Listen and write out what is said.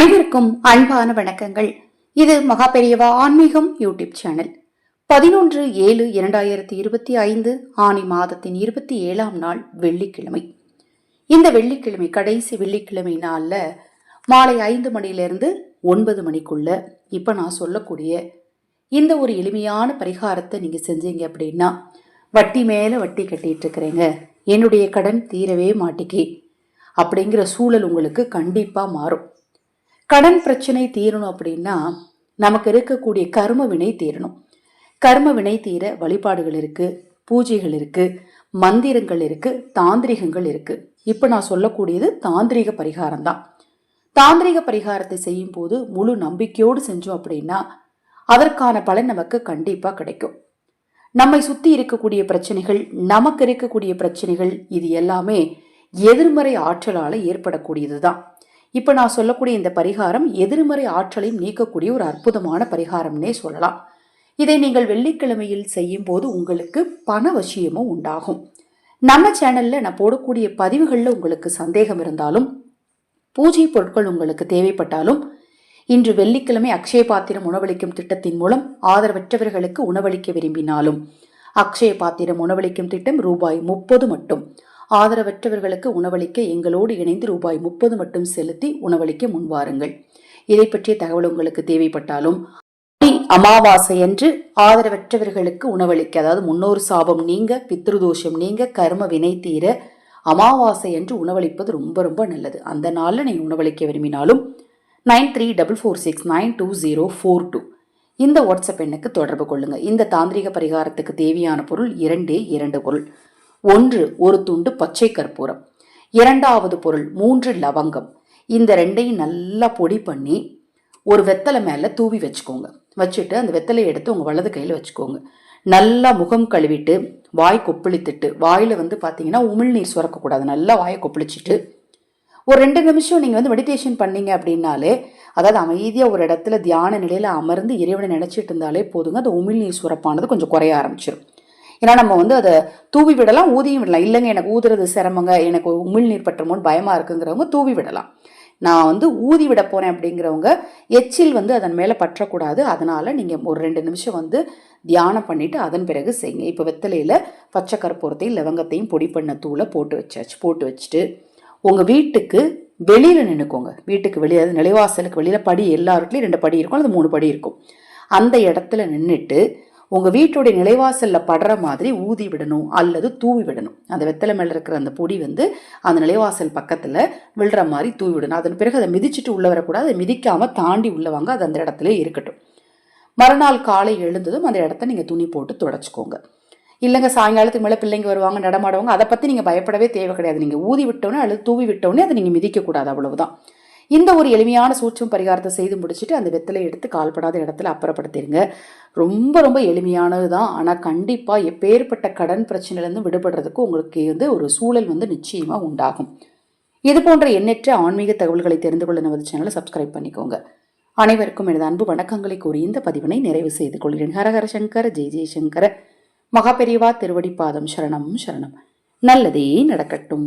அனைவருக்கும் அன்பான வணக்கங்கள். இது மகா பெரியவா ஆன்மீகம் யூடியூப் சேனல். பதினொன்று ஏழு இரண்டாயிரத்தி இருபத்தி ஐந்து ஆனி மாதத்தின் இருபத்தி ஏழாம் நாள் வெள்ளிக்கிழமை. இந்த வெள்ளிக்கிழமை கடைசி வெள்ளிக்கிழமை நாளில் மாலை ஐந்து மணியிலிருந்து ஒன்பது மணிக்குள்ள இப்போ நான் சொல்லக்கூடிய இந்த ஒரு எளிமையான பரிகாரத்தை நீங்கள் செஞ்சீங்க அப்படின்னா வட்டி மேலே வட்டி கட்டிகிட்டு இருக்கிறேங்க. என்னுடைய கடன் தீரவே மாட்டிக்கே அப்படிங்கிற சூழல் உங்களுக்கு கண்டிப்பாக மாறும். கடன் பிரச்சனை தீரணும் அப்படின்னா நமக்கு இருக்கக்கூடிய கர்ம வினை தீரணும். கர்ம வினை தீர வழிபாடுகள் இருக்கு பூஜைகள் இருக்கு மந்திரங்கள் இருக்கு தாந்திரிகங்கள் இருக்கு. இப்போ நான் சொல்லக்கூடியது தாந்திரிக பரிகாரம் தான். தாந்திரிக பரிகாரத்தை செய்யும் போது முழு நம்பிக்கையோடு செஞ்சோம் அப்படின்னா அதற்கான பலன் நமக்கு கண்டிப்பாக கிடைக்கும். நம்மை சுற்றி இருக்கக்கூடிய பிரச்சனைகள் நமக்கு இருக்கக்கூடிய பிரச்சனைகள் இது எல்லாமே எதிர்மறை ஆற்றலால் ஏற்படக்கூடியது தான் இப்போ நான் சொல்லக்கூடிய இந்த பரிகாரம் எதிர்மறை ஆற்றலையும் நீக்கக்கூடிய ஒரு அற்புதமான பரிகாரம்னே சொல்லலாம். இதை நீங்கள் வெள்ளிக்கிழமையில் செய்யும் போது உங்களுக்கு பண வசியமும் உண்டாகும். நம்ம சேனலில் நான் போடக்கூடிய பதிவுகளில் உங்களுக்கு சந்தேகம் இருந்தாலும் பூஜை பொருட்கள் உங்களுக்கு தேவைப்பட்டாலும் இன்று வெள்ளிக்கிழமை அக்ஷய பாத்திரம் உணவளிக்கும் திட்டத்தின் மூலம் ஆதரவற்றவர்களுக்கு உணவளிக்க விரும்பினாலும் அக்ஷய பாத்திரம் உணவளிக்கும் திட்டம் ரூபாய் முப்பது மட்டும். ஆதரவற்றவர்களுக்கு உணவளிக்க எங்களோடு இணைந்து ரூபாய் முப்பது மட்டும் செலுத்தி உணவளிக்க முன்வாருங்கள் இதை பற்றிய தகவல் உங்களுக்கு தேவைப்பட்டாலும் அமாவாசை அன்று ஆதரவற்றவர்களுக்கு உணவளிக்க அதாவது முன்னோர் சாபம் நீங்க பித்ருதோஷம் நீங்க கர்ம வினை தீர அமாவாசை அன்று உணவளிப்பது ரொம்ப ரொம்ப நல்லது. அந்த நாளில் நீங்கள் உணவளிக்க விரும்பினாலும் nine three double four six nine two zero four two. இந்த வாட்ஸ்அப் எண்ணுக்கு தொடர்பு கொள்ளுங்கள் இந்த தாந்திரிக பரிகாரத்துக்கு தேவையான பொருள் இரண்டே இரண்டு பொருள். ஒன்று ஒரு துண்டு பச்சை கற்பூரம். இரண்டாவது பொருள் மூன்று லவங்கம். இந்த ரெண்டையும் நல்லா பொடி பண்ணி ஒரு வெத்தலை மேலே தூவி வச்சுக்கோங்க. வச்சுட்டு அந்த வெத்தலையை எடுத்து உங்கள் வலது கையில் வச்சுக்கோங்க. நல்லா முகம் கழுவிட்டு வாய் கொப்பளித்துட்டு வாயில் வந்து பார்த்தீங்கன்னா உமிழ்நீர் சுரக்கக்கூடாது நல்லா வாயை கொப்பளிச்சுட்டு ஒரு ரெண்டு நிமிஷம் நீங்கள் வந்து மெடிடேஷன் பண்ணீங்க அப்படின்னாலே அதாவது அமைதியாக ஒரு இடத்துல தியான நிலையில் அமர்ந்து இறைவனை நினச்சிட்டு இருந்தாலே போதுங்க. அந்த உமிழ்நீர் சுரப்பானது கொஞ்சம் குறைய ஆரம்பிச்சிடும் ஏன்னா நம்ம வந்து அதை தூவி விடலாம் ஊதியும் விடலாம். இல்லைங்க எனக்கு ஊதுறது சிரமங்க எனக்கு உமிழ்நீர் பற்றமோன்னு பயமாக இருக்குங்கிறவங்க தூவி விடலாம். நான் வந்து ஊதி விட போகிறேன் அப்படிங்கிறவங்க எச்சில் வந்து அதன் மேலே பற்றக்கூடாது. அதனால் நீங்கள் ஒரு ரெண்டு நிமிஷம் வந்து தியானம் பண்ணிவிட்டு அதன் பிறகு செய்யுங்க. இப்போ வெத்தலையில் பச்சை கற்பூரத்தையும் லவங்கத்தையும் பொடி பண்ண தூளை போட்டு வச்சாச்சு. போட்டு வச்சுட்டு உங்கள் வீட்டுக்கு வெளியில் நின்றுக்கோங்க வீட்டுக்கு வெளியே நிலைவாசலுக்கு வெளியில் படி எல்லாருக்குலேயும் ரெண்டு படி இருக்கும் அது மூணு படி இருக்கும். அந்த இடத்துல நின்றுட்டு உங்கள் வீட்டுடைய நிலைவாசலில் படுற மாதிரி ஊதி விடணும் அல்லது தூவி விடணும். அந்த வெத்தலை மேலே இருக்கிற அந்த பொடி வந்து அந்த நிலைவாசல் பக்கத்தில் விழுற மாதிரி தூவி விடணும். அதன் பிறகு அதை மிதிச்சுட்டு உள்ளே வரக்கூடாது. அதை மிதிக்காமல் தாண்டி உள்ளே வாங்க. அது அந்த இடத்துல இருக்கட்டும். மறுநாள் காலை எழுந்ததும் அந்த இடத்த நீங்கள் துணி போட்டு தொடச்சிக்கோங்க. இல்லைங்க சாயங்காலத்துக்கு மேலே பிள்ளைங்க வருவாங்க நடமாடுவாங்க. அதை பற்றி நீங்கள் பயப்படவே தேவை கிடையாது. நீங்கள் ஊதி விட்டோன்னே அல்லது தூவி விட்டோன்னே அதை நீங்கள் மிதிக்கக்கூடாது அவ்வளவுதான். இந்த ஒரு எளிமையான சூட்சம் பரிகாரத்தை செய்து முடிச்சுட்டு அந்த வெத்தலை எடுத்து கால்படாத இடத்துல அப்புறப்படுத்திடுங்க ரொம்ப ரொம்ப எளிமையானது தான் ஆனால் கண்டிப்பாக எப்பேற்பட்ட கடன் பிரச்சனையிலேருந்து விடுபடுறதுக்கு உங்களுக்கு வந்து ஒரு சூழல் வந்து நிச்சயமாக உண்டாகும். இது போன்ற எண்ணற்ற ஆன்மீக தகவல்களை தெரிந்து கொள்ள நமது சேனலை சப்ஸ்கிரைப் பண்ணிக்கோங்க. அனைவருக்கும் எனது அன்பு வணக்கங்களை கூறி இந்த பதிவினை நிறைவு செய்து கொள்கிறேன். ஹரஹர சங்கர ஜெய் ஜெய்சங்கர மகாபெரிவா திருவடிப்பாதம் சரணம் சரணம். நல்லதே நடக்கட்டும்.